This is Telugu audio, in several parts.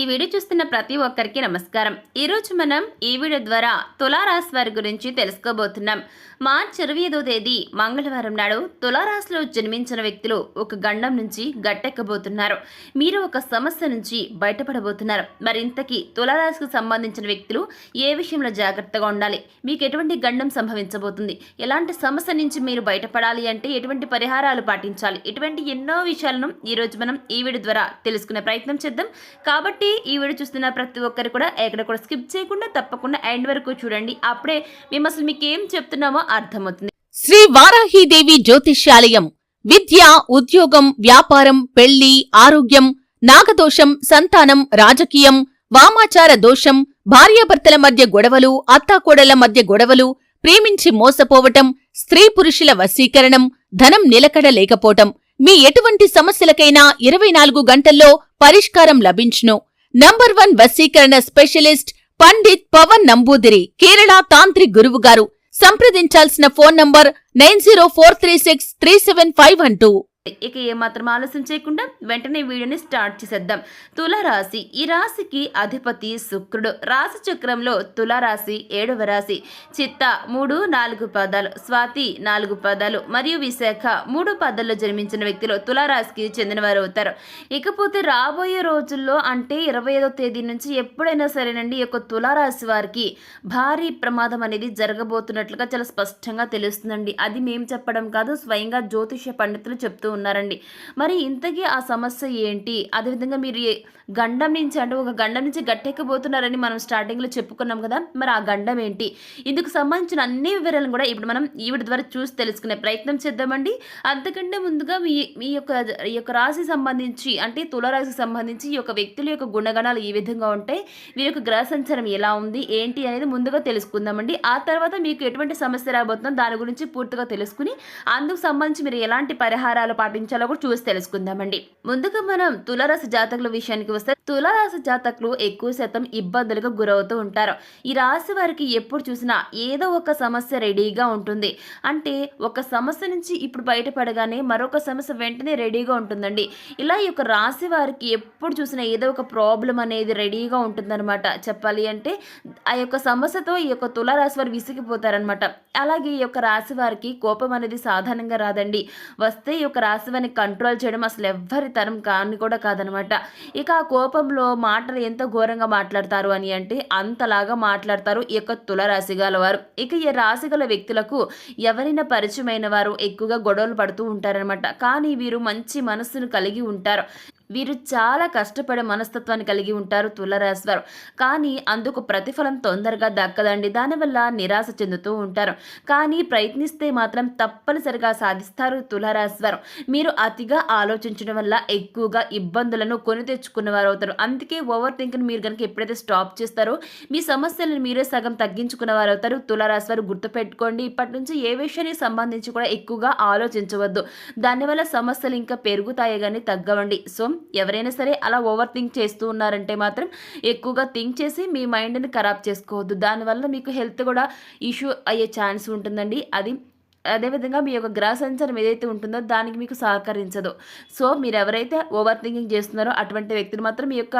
ఈ వీడియో చూస్తున్న ప్రతి ఒక్కరికి నమస్కారం. ఈరోజు మనం ఈ వీడియో ద్వారా తులారాశి వారి గురించి తెలుసుకోబోతున్నాం. మార్చి ఇరవై ఐదో తేదీ మంగళవారం నాడు తులారాశిలో జన్మించిన వ్యక్తులు ఒక గండం నుంచి గట్టెక్కబోతున్నారు. మీరు ఒక సమస్య నుంచి బయటపడబోతున్నారు. మరింతకీ తులారాశికి సంబంధించిన వ్యక్తులు ఏ విషయంలో జాగ్రత్తగా ఉండాలి? మీకు ఎటువంటి గండం సంభవించబోతుంది? ఎలాంటి సమస్య నుంచి మీరు బయటపడాలి అంటే ఎటువంటి పరిహారాలు పాటించాలి? ఇటువంటి ఎన్నో విషయాలను ఈరోజు మనం ఈ వీడియో ద్వారా తెలుసుకునే ప్రయత్నం చేద్దాం. కాబట్టి ఈ వీడియో చూస్తున్న ప్రతి ఒక్కరు కూడా ఎక్కడ కూడా స్కిప్ చేయకుండా తప్పకుండా ఎండ్ వరకు చూడండి. అప్పుడే మేము అసలు మీకు ఏం చెప్తున్నామో అర్థమవుతుంది. శ్రీ వారాహీదేవి జ్యోతిష్యాలయం. విద్య ఉద్యోగం వ్యాపారం పెళ్ళి ఆరోగ్యం నాగదోషం సంతానం రాజకీయం వామాచార దోషం భార్యాభర్తల మధ్య గొడవలు అత్తాకోడళ్ళ మధ్య గొడవలు ప్రేమించి మోసపోవటం స్త్రీ పురుషుల వశీకరణం ధనం నిలకడ లేకపోవటం. మీ ఎటువంటి సమస్యలకైనా ఇరవై నాలుగు గంటల్లో పరిష్కారం లభించును. నంబర్ వన్ వశీకరణ స్పెషలిస్ట్ పండిత్ పవన్ నంబూదిరి కేరళ తాంత్రిక్ గురువుగారు సంప్రదించాల్సిన phone number nine zero four three six three seven five one two. ఇక ఏమాత్రం ఆలస్యం చేయకుండా వెంటనే వీడియోని స్టార్ట్ చేసేద్దాం. తులారాశి ఈ రాశికి అధిపతి శుక్రుడు. రాశి చక్రంలో తులారాశి ఏడవ రాశి. చిత్త మూడు నాలుగు పదాలు. స్వాతి నాలుగు పదాలు. మరియు విశాఖ మూడు పదాల్లో జన్మించిన వ్యక్తులు తులారాశికి చెందినవారు అవుతారు. ఇకపోతే రాబోయే రోజుల్లో అంటే ఇరవై ఐదో తేదీ నుంచి ఎప్పుడైనా సరేనండి ఈ యొక్క తులారాశి వారికి భారీ ప్రమాదం అనేది జరగబోతున్నట్లుగా చాలా స్పష్టంగా తెలుస్తుందండి. అది మేము చెప్పడం కాదు స్వయంగా జ్యోతిష పండితులు చెప్తూ ఉన్నారండి. మరి ఇంతకీ ఆ సమస్య ఏంటి? అదేవిధంగా మీరు గండం నుంచి అంటే ఒక గండం నుంచి గట్టెక్కబోతున్నారని మనం స్టార్టింగ్లో చెప్పుకున్నాం కదా మరి ఆ గండం ఏంటి? ఇందుకు సంబంధించిన అన్ని వివరాలను కూడా ఇప్పుడు మనం ఈవిడ ద్వారా చూసి తెలుసుకునే ప్రయత్నం చేద్దామండి. అంతకంటే ముందుగా మీ మీ యొక్క ఈ యొక్క రాశి సంబంధించి అంటే తులరాశికి సంబంధించి ఈ యొక్క వ్యక్తుల యొక్క గుణగణాలు ఈ విధంగా ఉంటాయి వీరి యొక్క గ్రహ సంచారం ఎలా ఉంది ఏంటి అనేది ముందుగా తెలుసుకుందామండి. ఆ తర్వాత మీకు ఎటువంటి సమస్య రాబోతుందో దాని గురించి పూర్తిగా తెలుసుకుని అందుకు సంబంధించి మీరు ఎలాంటి పరిహారాలు పాటించాలో కూడా చూసి తెలుసుకుందామండి. ముందుగా మనం తులారాశి జాతకుల విషయానికి వస్తే తులారాశి జాతకులు ఎక్కువ శాతం ఇబ్బందులకు గురవుతూ ఉంటారు. ఈ రాశి వారికి ఎప్పుడు చూసినా ఏదో ఒక సమస్య రెడీగా ఉంటుంది. అంటే ఒక సమస్య నుంచి ఇప్పుడు బయటపడగానే మరొక సమస్య వెంటనే రెడీగా ఉంటుందండి. ఇలా ఈ యొక్క రాశి వారికి ఎప్పుడు చూసినా ఏదో ఒక ప్రాబ్లం అనేది రెడీగా ఉంటుందన్నమాట. చెప్పాలి అంటే ఆ యొక్క సమస్యతో ఈ యొక్క తులారాశి వారు విసిగిపోతారనమాట అలాగే ఈ యొక్క రాశి వారికి కోపం అనేది సాధారణంగా రాదండి. వస్తే ఈ యొక్క రాశి కంట్రోల్ చేయడం అసలు ఎవ్వరి తరం కాని కూడా కాదనమాట. ఇక ఆ కోపంలో మాటలు ఎంత ఘోరంగా మాట్లాడతారు అని అంటే అంతలాగా మాట్లాడతారు ఈ యొక్క తులరాశి గల వారు. ఇక ఈ రాశి గల వ్యక్తులకు ఎవరైనా పరిచయమైన వారు ఎక్కువగా గొడవలు పడుతూ ఉంటారనమాట. కానీ వీరు మంచి మనస్సును కలిగి ఉంటారు. వీరు చాలా కష్టపడే మనస్తత్వాన్ని కలిగి ఉంటారు తులరాశివారు. కానీ అందుకు ప్రతిఫలం తొందరగా దక్కదండి. దానివల్ల నిరాశ చెందుతూ ఉంటారు. కానీ ప్రయత్నిస్తే మాత్రం తప్పనిసరిగా సాధిస్తారు తులరాశివారు. మీరు అతిగా ఆలోచించడం వల్ల ఎక్కువగా ఇబ్బందులను కొని తెచ్చుకున్న వారు అవుతారు అందుకే ఓవర్ థింకింగ్ మీరు కనుక ఎప్పుడైతే స్టాప్ చేస్తారో మీ సమస్యలను మీరే సగం తగ్గించుకున్న వారు అవుతారు తులరాశివారు గుర్తుపెట్టుకోండి. ఇప్పటి నుంచి ఏ విషయానికి సంబంధించి కూడా ఎక్కువగా ఆలోచించవద్దు. దానివల్ల సమస్యలు ఇంకా పెరుగుతాయి కానీ తగ్గవండి. సో ఎవరైనా సరే అలా ఓవర్ థింక్ చేస్తూ ఉన్నారంటే మాత్రం ఎక్కువగా థింక్ చేసి మీ మైండ్ని ఖరాబ్ చేసుకోవద్దు. దానివల్ల మీకు హెల్త్ కూడా ఇష్యూ అయ్యే ఛాన్స్ ఉంటుందండి. అది అదేవిధంగా మీ యొక్క గ్రహ సంచారం ఏదైతే ఉంటుందో దానికి మీకు సహకరించదు. సో మీరు ఎవరైతే ఓవర్ థింకింగ్ చేస్తున్నారో అటువంటి వ్యక్తులు మాత్రం మీ యొక్క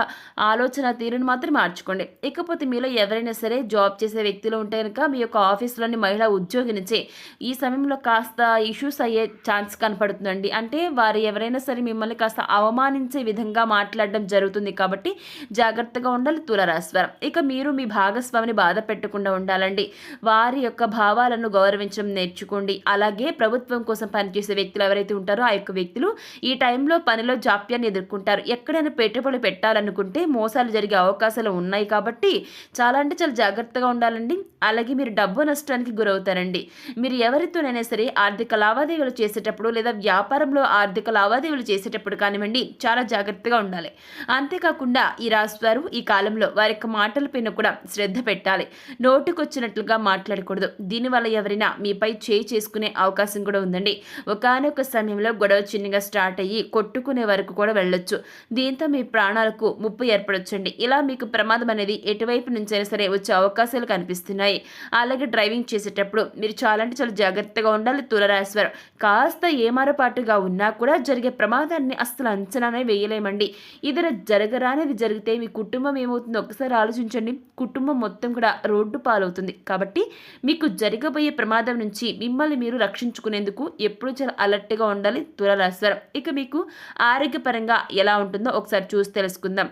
ఆలోచన తీరును మాత్రం మార్చుకోండి. ఇకపోతే మీలో ఎవరైనా సరే జాబ్ చేసే వ్యక్తులు ఉంటే కనుక మీ యొక్క ఆఫీస్లోని మహిళా ఉద్యోగినిచే ఈ సమయంలో కాస్త ఇష్యూస్ అయ్యే ఛాన్స్ కనపడుతుందండి. అంటే వారు ఎవరైనా సరే మిమ్మల్ని కాస్త అవమానించే విధంగా మాట్లాడడం జరుగుతుంది కాబట్టి జాగ్రత్తగా ఉండాలి తులరాశివారం ఇక మీరు మీ భాగస్వామిని బాధ పెట్టకుండా ఉండాలండి. వారి యొక్క భావాలను గౌరవించడం నేర్చుకోండి. అలాగే ప్రభుత్వం కోసం పనిచేసే వ్యక్తులు ఎవరైతే ఉంటారో ఆ యొక్క వ్యక్తులు ఈ టైంలో పనిలో జాప్యాన్ని ఎదుర్కొంటారు. ఎక్కడైనా పెట్టుబడి పెట్టాలనుకుంటే మోసాలు జరిగే అవకాశాలు ఉన్నాయి కాబట్టి చాలా అంటే చాలా జాగ్రత్తగా ఉండాలండి. అలాగే మీరు డబ్బు నష్టానికి గురవుతారండి. మీరు ఎవరితోనైనా సరే ఆర్థిక లావాదేవీలు చేసేటప్పుడు లేదా వ్యాపారంలో ఆర్థిక లావాదేవీలు చేసేటప్పుడు కానివ్వండి చాలా జాగ్రత్తగా ఉండాలి. అంతేకాకుండా ఈ రాశివారు ఈ కాలంలో వారి యొక్క మాటలపైన కూడా శ్రద్ధ పెట్టాలి. నోటుకొచ్చినట్లుగా మాట్లాడకూడదు. దీనివల్ల ఎవరైనా మీపై చేయి చేసుకునే అవకాశం కూడా ఉందండి. ఒకనొక సమయంలో గొడవ చిన్నగా స్టార్ట్ అయ్యి కొట్టుకునే వరకు కూడా వెళ్ళొచ్చు. దీంతో మీ ప్రాణాలకు ముప్పు ఏర్పడొచ్చండి. ఇలా మీకు ప్రమాదం అనేది ఎటువైపు నుంచైనా సరే వచ్చే అవకాశాలు కనిపిస్తున్నాయి. అలాగే డ్రైవింగ్ చేసేటప్పుడు మీరు చాలా అంటే చాలా జాగ్రత్తగా ఉండాలి తులరాశివారు కాస్త ఏమారపాటుగా ఉన్నా కూడా జరిగే ప్రమాదాన్ని అస్సలు అంచనానే వేయలేమండి. ఇదర జరగరానిది జరిగితే మీ కుటుంబం ఏమవుతుందో ఒకసారి ఆలోచించండి. కుటుంబం మొత్తం కూడా రోడ్డు పాలవుతుంది. కాబట్టి మీకు జరగబోయే ప్రమాదం నుంచి మిమ్మల్ని మీరు రక్షించుకునేందుకు ఎప్పుడూ చాలా అలర్ట్గా ఉండాలి. తులరాశివారం ఇక మీకు ఆరోగ్యపరంగా ఎలా ఉంటుందో ఒకసారి చూసి తెలుసుకుందాం.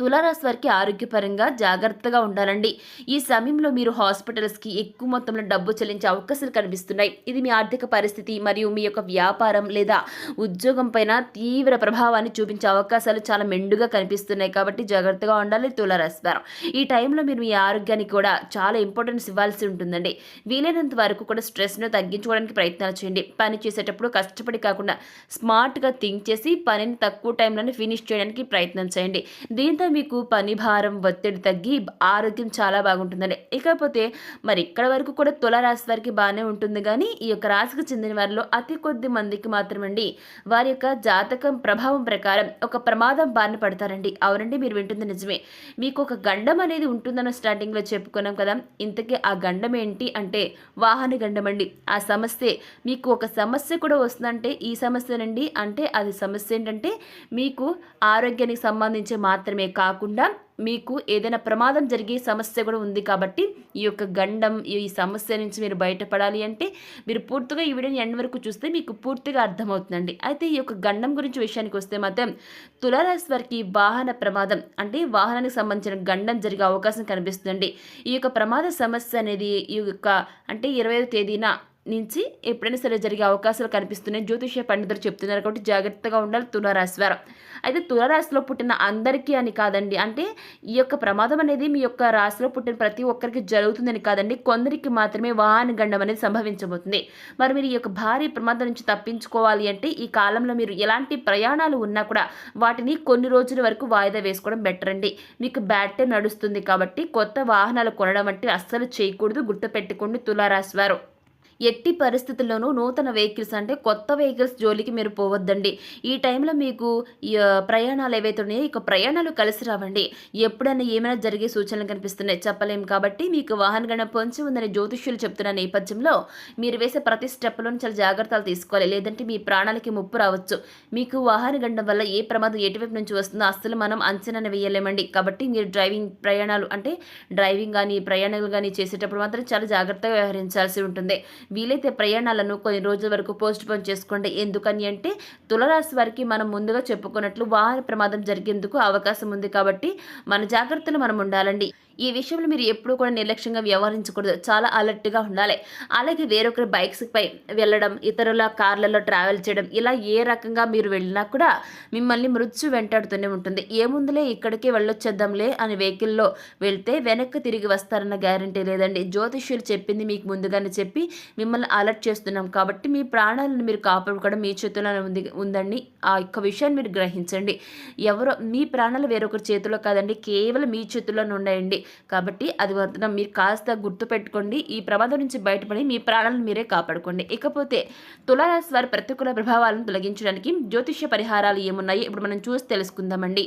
తులారాశి వారికి ఆరోగ్యపరంగా జాగ్రత్తగా ఉండాలండి. ఈ సమయంలో మీరు హాస్పిటల్స్కి ఎక్కువ మొత్తంలో డబ్బు చెల్లించే అవకాశాలు కనిపిస్తున్నాయి. ఇది మీ ఆర్థిక పరిస్థితి మరియు మీ యొక్క వ్యాపారం లేదా ఉద్యోగం పైన తీవ్ర ప్రభావాన్ని చూపించే అవకాశాలు చాలా మెండుగా కనిపిస్తున్నాయి. కాబట్టి జాగ్రత్తగా ఉండాలి తులారాశి వారం. ఈ టైంలో మీరు మీ ఆరోగ్యానికి కూడా చాలా ఇంపార్టెన్స్ ఇవ్వాల్సి ఉంటుందండి. వీలైనంత వరకు కూడా స్ట్రెస్ను తగ్గించుకోవడానికి ప్రయత్నాలు చేయండి. పని చేసేటప్పుడు కష్టపడి కాకుండా స్మార్ట్గా థింక్ చేసి పనిని తక్కువ టైంలోనే ఫినిష్ చేయడానికి ప్రయత్నం చేయండి. దీంతో మీకు పని భారం ఒత్తిడి తగ్గి ఆరోగ్యం చాలా బాగుంటుందండి ఇకపోతే మరి ఇక్కడ వరకు కూడా తుల రాశి వారికి బాగానే ఉంటుంది. కానీ ఈ యొక్క రాశికి చెందిన వారిలో అతి కొద్ది మందికి మాత్రమండి వారి యొక్క జాతకం ప్రభావం ప్రకారం ఒక ప్రమాదం బారిన పడతారండి. అవునండి మీరు వింటుంది నిజమే. మీకు ఒక గండం అనేది ఉంటుందని స్టార్టింగ్లో చెప్పుకున్నాం కదా. ఇంతకీ ఆ గండం ఏంటి? అంటే వాహన గండం అండి ఆ సమస్య. మీకు ఒక సమస్య కూడా వస్తుందంటే ఈ సమస్యనండి. అంటే అది సమస్య ఏంటంటే మీకు ఆరోగ్యానికి సంబంధించి మాత్రమే కాకుండా మీకు ఏదైనా ప్రమాదం జరిగే సమస్య కూడా ఉంది కాబట్టి ఈ యొక్క గండం ఈ సమస్య నుంచి మీరు బయటపడాలి అంటే మీరు పూర్తిగా ఈ వీడియోని ఎండ్ వరకు చూస్తే మీకు పూర్తిగా అర్థమవుతుందండి. అయితే ఈ యొక్క గండం గురించి విషయానికి వస్తే మాత్రం తులారాశి వారికి వాహన ప్రమాదం అంటే వాహనానికి సంబంధించిన గండం జరిగే అవకాశం కనిపిస్తుందండి. ఈ యొక్క ప్రమాద సమస్య అనేది ఈ యొక్క అంటే ఇరవై తేదీన నుంచి ఎప్పుడైనా సరే జరిగే అవకాశాలు కనిపిస్తున్నాయి. జ్యోతిష పండితులు చెప్తున్నారు కాబట్టి జాగ్రత్తగా ఉండాలి. తులారాశి వారు. అయితే తులారాశిలో పుట్టిన అందరికీ అని కాదండి. అంటే ఈ యొక్క ప్రమాదం అనేది మీ యొక్క రాశిలో పుట్టిన ప్రతి ఒక్కరికి జరుగుతుందని కాదండి. కొందరికి మాత్రమే వాహన గండం అనేది సంభవించబోతుంది. మరి మీరు ఈ యొక్క భారీ ప్రమాదం నుంచి తప్పించుకోవాలి అంటే ఈ కాలంలో మీరు ఎలాంటి ప్రయాణాలు ఉన్నా కూడా వాటిని కొన్ని రోజుల వరకు వాయిదా వేసుకోవడం బెటర్ అండి. మీకు బ్యాటే నడుస్తుంది కాబట్టి కొత్త వాహనాలు కొనడం అంటే అస్సలు చేయకూడదు. గుర్తుపెట్టుకోండి తులారాశి వారు. ఎట్టి పరిస్థితుల్లోనూ నూతన వెహికల్స్ అంటే కొత్త వెహికల్స్ జోలికి మీరు పోవద్దండి. ఈ టైంలో మీకు ప్రయాణాలు ఏవైతే ఉన్నాయో ఇక ప్రయాణాలు కలిసి రావండి. ఎప్పుడైనా ఏమైనా జరిగే సూచనలు కనిపిస్తున్నాయి చెప్పలేము కాబట్టి మీకు వాహన గణం పొంచి ఉందని జ్యోతిష్యులు చెప్తున్న నేపథ్యంలో మీరు వేసే ప్రతి స్టెప్లోనూ చాలా జాగ్రత్తలు తీసుకోవాలి. లేదంటే మీ ప్రాణాలకి ముప్పు రావచ్చు. మీకు వాహన గండం వల్ల ఏ ప్రమాదం ఎటువైపు నుంచి వస్తుందో అస్సలు మనం అంచనా వేయలేమండి. కాబట్టి మీరు డ్రైవింగ్ ప్రయాణాలు అంటే డ్రైవింగ్ కానీ ప్రయాణాలు కానీ చేసేటప్పుడు మాత్రం చాలా జాగ్రత్తగా వ్యవహరించాల్సి ఉంటుంది. వీలైతే ప్రయాణాలను కొన్ని రోజుల వరకు పోస్ట్ పోన్ చేసుకోండి. ఎందుకని అంటే తులరాశి వారికి మనం ముందుగా చెప్పుకున్నట్లు వాహన ప్రమాదం జరిగేందుకు అవకాశం ఉంది కాబట్టి మన జాగ్రత్తలు మనం ఉండాలండి. ఈ విషయంలో మీరు ఎప్పుడూ కూడా నిర్లక్ష్యంగా వ్యవహరించకూడదు. చాలా అలర్ట్గా ఉండాలి. అలాగే వేరొకరి బైక్స్ పై వెళ్ళడం ఇతరుల కార్లలో ట్రావెల్ చేయడం ఇలా ఏ రకంగా మీరు వెళ్ళినా కూడా మిమ్మల్ని మృత్యు వెంటాడుతూనే ఉంటుంది. ఏముందులే ఇక్కడికి వెళ్ళొచ్చేద్దాంలే అని వెహికల్లో వెళ్తే వెనక్కి తిరిగి వస్తారన్న గ్యారంటీ లేదండి. జ్యోతిష్యులు చెప్పింది మీకు ముందుగానే చెప్పి మిమ్మల్ని అలర్ట్ చేస్తున్నాం కాబట్టి మీ ప్రాణాలను మీరు కాపాడుకోవడం మీ చేతిలోనే ఉంది ఉందండి. ఆ యొక్క విషయాన్ని మీరు గ్రహించండి. ఎవరో మీ ప్రాణాలు వేరొకరి చేతిలో కాదండి కేవలం మీ చేతిలోనే ఉన్నాయండి. కాబట్టి అది మాత్రం మీరు కాస్త గుర్తుపెట్టుకోండి ఈ ప్రమాదం నుంచి బయటపడి మీ ప్రాణాలను మీరే కాపాడుకోండి. ఇకపోతే తులారాశి వారి ప్రతికూల ప్రభావాలను తొలగించడానికి జ్యోతిష్య పరిహారాలు ఏమున్నాయి? ఇప్పుడు మనం చూసి తెలుసుకుందామండి.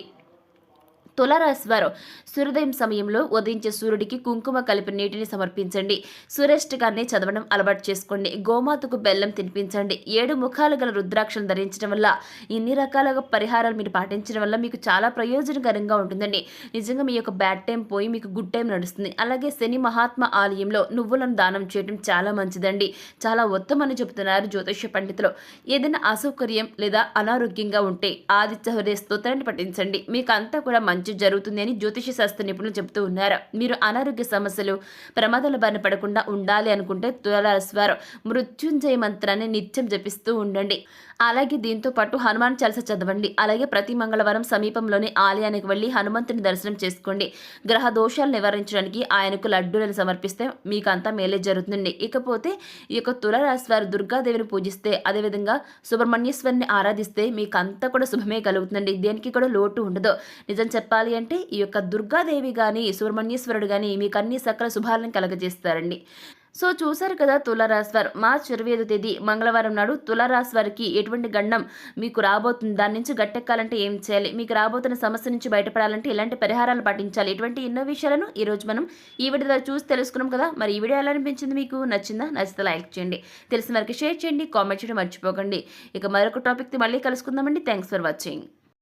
తులారాశి వారు సూర్యోదయం సమయంలో ఉదయించే సూర్యుడికి కుంకుమ కలిపి నీటిని సమర్పించండి. సురేష్ఠగానే చదవడం అలవాటు చేసుకోండి. గోమాతకు బెల్లం తినిపించండి. ఏడు ముఖాలు గల రుద్రాక్షలు ధరించడం వల్ల ఇన్ని రకాలుగా పరిహారాలు మీరు పాటించడం వల్ల మీకు చాలా ప్రయోజనకరంగా ఉంటుందండి. నిజంగా మీ యొక్క బ్యాడ్ టైం పోయి మీకు గుడ్ టైం నడుస్తుంది. అలాగే శని మహాత్మ ఆలయంలో నువ్వులను దానం చేయడం చాలా మంచిదండి. చాలా ఉత్తమని చెబుతున్నారు జ్యోతిష్య పండితులు. ఏదైనా అసౌకర్యం లేదా అనారోగ్యంగా ఉంటే ఆదిత్య హృదయ స్తోత్రాన్ని పఠించండి. మీకు అంతా కూడా మంచి జరుగుతుంది అని జ్యోతిష శాస్త్ర నిపుణులు చెబుతూ ఉన్నారు. మీరు అనారోగ్య సమస్యలు ప్రమాదాల బారిన పడకుండా ఉండాలి అనుకుంటే తులారాశివారు మృత్యుంజయ మంత్రాన్ని నిత్యం జపిస్తూ ఉండండి. అలాగే దీంతో పాటు హనుమాన్ చాలీస చదవండి. అలాగే ప్రతి మంగళవారం సమీపంలోని ఆలయానికి వెళ్ళి హనుమంతుని దర్శనం చేసుకోండి. గ్రహ దోషాలు నివారించడానికి ఆయనకు లడ్డూలను సమర్పిస్తే మీకు అంతా మేలే జరుగుతుంది. ఇకపోతే ఈ యొక్క తులారాశి వారు దుర్గాదేవిని పూజిస్తే అదేవిధంగా సుబ్రహ్మణ్యేశ్వరిని ఆరాధిస్తే మీకు అంతా కూడా శుభమే కలుగుతుందండి. దేనికి కూడా లోటు ఉండదు. నిజం చెప్పాలి అంటే ఈ యొక్క దుర్గాదేవి కానీ సుబ్రహ్మణ్యేశ్వరుడు కానీ మీకు అన్ని సకల శుభాలను కలగజేస్తారండి. సో చూసారు కదా తులారాశి వారు మార్చ్ ఇరవై ఐదో తేదీ మంగళవారం నాడు తులారాశి వారికి ఎటువంటి గండం మీకు రాబోతుంది? దాని నుంచి గట్టెక్కాలంటే ఏం చేయాలి? మీకు రాబోతున్న సమస్య నుంచి బయటపడాలంటే ఎలాంటి పరిహారాలు పాటించాలి? ఇటువంటి ఎన్నో విషయాలను ఈరోజు మనం ఈ వీడియో ద్వారా చూసి తెలుసుకున్నాం కదా? మరి ఈ వీడియో ఎలా అనిపించింది మీకు? నచ్చిందా? నచ్చితే లైక్ చేయండి. తెలిసిన వారికి షేర్ చేయండి. కామెంట్ చేయడం మర్చిపోకండి. ఇక మరొక టాపిక్కి మళ్ళీ కలుసుకుందామండి. Thanks for watching.